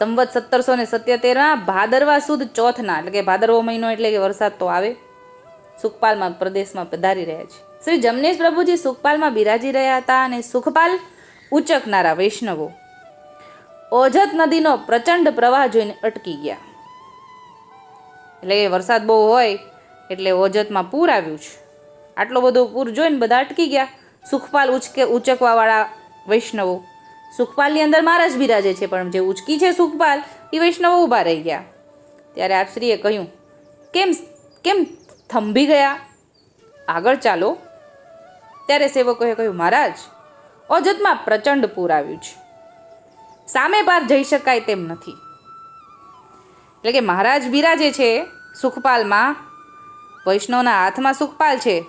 સંવત સત્તરસો ને સત્યોતેરમાં ભાદરવા સુદ ચોથના, એટલે કે ભાદરવો મહિનો એટલે કે વરસાદ તો આવે, સુખપાલમાં પ્રદેશમાં પધારી રહ્યા છે. શ્રી જમનેશ પ્રભુજી સુખપાલમાં બિરાજી રહ્યા હતા અને સુખપાલ ઉચકનારા વૈષ્ણવો. ઓજત નદીનો પ્રચંડ પ્રવાહ જોઈને અટકી ગયા. એટલે વરસાદ બહુ હોય, એટલે ઓજતમાં પૂર આવ્યું છે. આટલો બધો પૂર જોઈને બધા અટકી ગયા. સુખપાલ ઉચકે, ઉચકવાવાળા વૈષ્ણવો. સુખપાલની અંદર મહારાજ બિરાજે છે, પણ જે ઉચકી છે સુખપાલ, એ વૈષ્ણવો ઊભા રહી ગયા. ત્યારે આપશ્રીએ કહ્યું, કેમ કેમ થંભી ગયા? આગળ ચાલો. ત્યારે સેવકોએ કહ્યું, મહારાજ ઓજતમાં પ્રચંડ પૂર આવ્યું છે. સામે પાર જઈ શકાય તેમ નથી. એટલે કે મહારાજ બિરાજે છે સુખપાલમાં, વૈષ્ણવના હાથમાં સુખપાલ છે,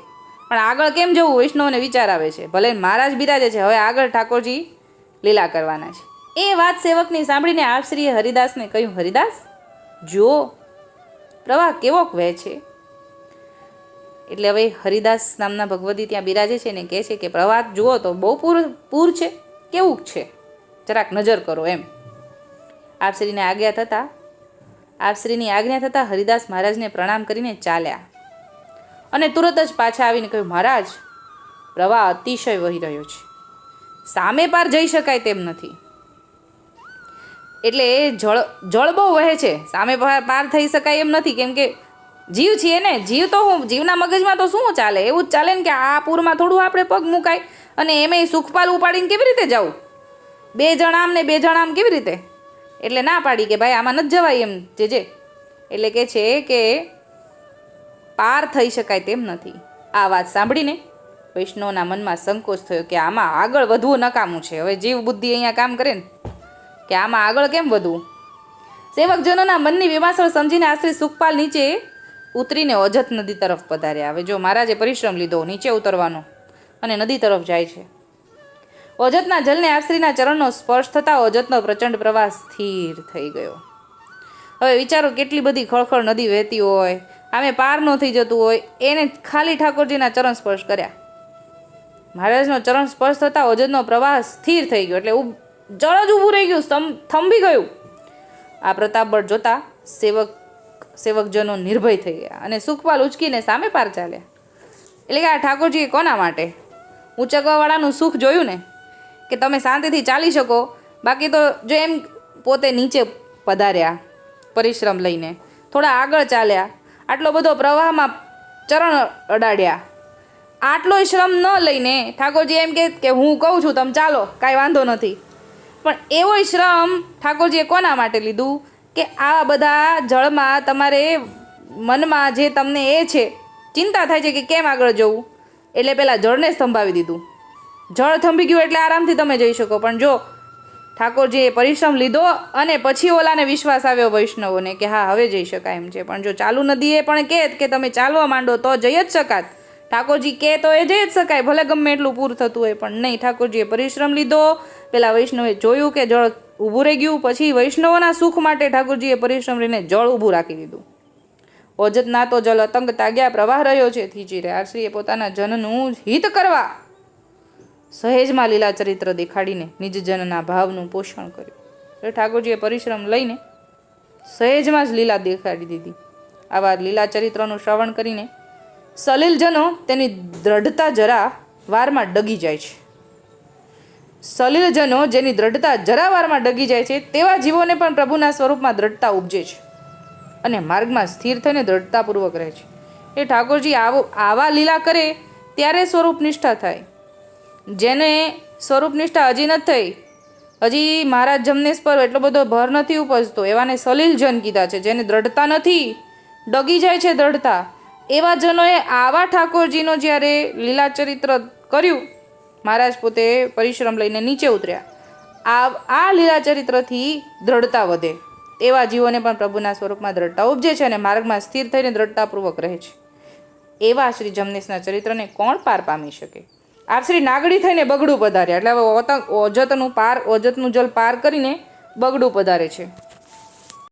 પણ આગળ કેમ જવું? વૈષ્ણવને વિચાર આવે છે. ભલે મહારાજ બિરાજે છે. હવે આગળ ઠાકોરજી લીલા કરવાના છે. એ વાત સેવકની સાંભળીને આપશ્રીએ હરિદાસને કહ્યું, હરિદાસ, જુઓ, પ્રવાહ કેવો વહે છે? એટલે હવે હરિદાસ નામના ભગવતી ત્યાં બિરાજે છે ને કહે છે કે, પ્રવાહ જુઓ તો બહુ પૂર પૂર છે, કેવું છે? જરાક નજર કરો એમ. આપશ્રીને આજ્ઞા થતાં આપશ્રીની આજ્ઞા થતાં હરિદાસ મહારાજને પ્રણામ કરીને ચાલ્યા અને તુરત જ પાછા આવીને કહ્યું, મહારાજ, પ્રવાહ અતિશય વહી રહ્યો છે. સામે પાર જઈ શકાય તેમ નથી. એટલે જળ જળ બહુ વહે છે. સામે પાર પાર થઈ શકાય એમ નથી. કેમ કે જીવ છીએ ને, જીવ તો હું, જીવના મગજમાં તો શું ચાલે? એવું જ ચાલે ને કે આ પૂરમાં થોડું આપણે પગ મુકાય અને એમાંય સુખપાલ ઉપાડીને કેવી રીતે જવું બે જણ આમ ને બે જણ આમ કેવી રીતે? એટલે ના પાડી કે ભાઈ આમાં નથી જવાય એમ, જે જે. એટલે કે છે કે પાર થઈ શકાય તેમ નથી. આ વાત સાંભળીને વૈષ્ણવના મનમાં સંકોચ થયો કે આમાં આગળ વધવું નકામું છે. હવે જીવ બુદ્ધિ અહીંયા કામ કરે ને? કે આમાં આગળ કેમ વધવું? સેવકજનોના મનની વિમાસળ સમજીને આશ્રી સુખપાલ નીચે ઉતરીને અજત નદી તરફ પધાર્યા. હવે જો મહારાજે પરિશ્રમ લીધો, નીચે ઉતરવાનો અને નદી તરફ જાય છે. અજતના જલને આશ્રીના ચરણનો સ્પર્શ થતાં અજતનો પ્રચંડ પ્રવાહ સ્થિર થઈ ગયો. હવે વિચારો કેટલી બધી ખળખળ નદી વહેતી હોય, આમે પાર ન થઈ જતું હોય, એને ખાલી ઠાકોરજીના ચરણ સ્પર્શ કર્યા. મહારાજનો ચરણ સ્પર્શ થતાં ઓજતનો પ્રવાહ સ્થિર થઈ ગયો એટલે જળ જ ઊભું રહી ગયું, સ્તંભ થંભી ગયું. આ પ્રતાપબળ જોતા સેવક સેવકજનો નિર્ભય થઈ ગયા અને સુખપાલ ઉચકીને સામે પાર ચાલ્યા. એટલે કે આ ઠાકોરજીએ કોના માટે? ઊંચકવાવાળાનું સુખ જોયું ને? કે તમે શાંતિથી ચાલી શકો? બાકી તો જો એમ પોતે નીચે પધાર્યા, પરિશ્રમ લઈને. થોડા આગળ ચાલ્યા. આટલો બધો પ્રવાહમાં ચરણ અડાડ્યા. આટલો શ્રમ ન લઈને ઠાકોરજી એમ કે હું કહું છું, તમે ચાલો, કાંઈ વાંધો નથી. પણ એવો શ્રમ ઠાકોરજીએ કોના માટે લીધું? કે આ બધા જળમાં તમારે મનમાં જે તમને એ છે, ચિંતા થાય છે કે કેમ આગળ જવું? એટલે પહેલાં જળને સંભાવી દીધું. જળ થંભી ગયું એટલે આરામથી તમે જઈ શકો, પણ જો ઠાકોરજીએ પરિશ્રમ લીધો અને પછી ઓલાને વિશ્વાસ આવ્યો વૈષ્ણવોને કે હા, હવે જઈ શકાય એમ છે. પણ જો ચાલુ નદીએ પણ કહેત કે તમે ચાલવા માંડો તો જઈ જ શકાત. ઠાકોરજી કહે તો એ જઈ જ શકાય, ભલે ગમે એટલું પૂરું થતું હોય, પણ નહીં. ઠાકોરજીએ પરિશ્રમ લીધો. પેલા વૈષ્ણવે જોયું કે જળ ઊભું રહી ગયું, પછી વૈષ્ણવોના સુખ માટે ઠાકોરજીએ પરિશ્રમ લઈને જળ ઊભું રાખી દીધું. ઓજતના તો જલ અતંગ તાગ્યા, પ્રવાહ રહ્યો છે. થીજી રે આશ્રીએ પોતાના જનનું હિત કરવા સહેજમાં લીલા ચરિત્ર દેખાડીને નિજ જનના ભાવનું પોષણ કર્યું. ઠાકોરજીએ પરિશ્રમ લઈને સહેજમાં જ લીલા દેખાડી દીધી. આવા લીલા ચરિત્રનું શ્રવણ કરીને સલીલજનો તેની દ્રઢતા જરા વારમાં ડગી જાય છે. સલીલજનો જેની દ્રઢતા જરા વારમાં ડગી જાય છે, તેવા જીવોને પણ પ્રભુના સ્વરૂપમાં દ્રઢતા ઉપજે છે અને માર્ગમાં સ્થિર થઈને દ્રઢતાપૂર્વક રહે છે. એ ઠાકોરજી આવો, આવા લીલા કરે ત્યારે સ્વરૂપ નિષ્ઠા થાય. જેને સ્વરૂપ નિષ્ઠા હજી નથી થઈ, હજી મહારાજ જમનેશ પર એટલો બધો ભર નથી ઉપજતો. એવાને સલીલ જન કીધા છે, જેને દ્રઢતા નથી, ડગી જાય છે દ્રઢતા. એવા જનોએ આવા ઠાકોરજીનો જ્યારે લીલા ચરિત્ર કર્યું, મહારાજ પોતે પરિશ્રમ લઈને નીચે ઉતર્યા. આ આ લીલા ચરિત્રથી દ્રઢતા વધે. એવા જીવોને પણ પ્રભુના સ્વરૂપમાં દ્રઢતા ઉપજે છે અને માર્ગમાં સ્થિર થઈને દ્રઢતાપૂર્વક રહે છે. એવા શ્રી જમનેશના ચરિત્રને કોણ પાર પામી શકે? આપ શ્રી નાગડી થઈને બગડું પધાર્યા. એટલે હવે ઓજતનું પાર, ઓજતનું જલ પાર કરીને બગડું પધારે છે.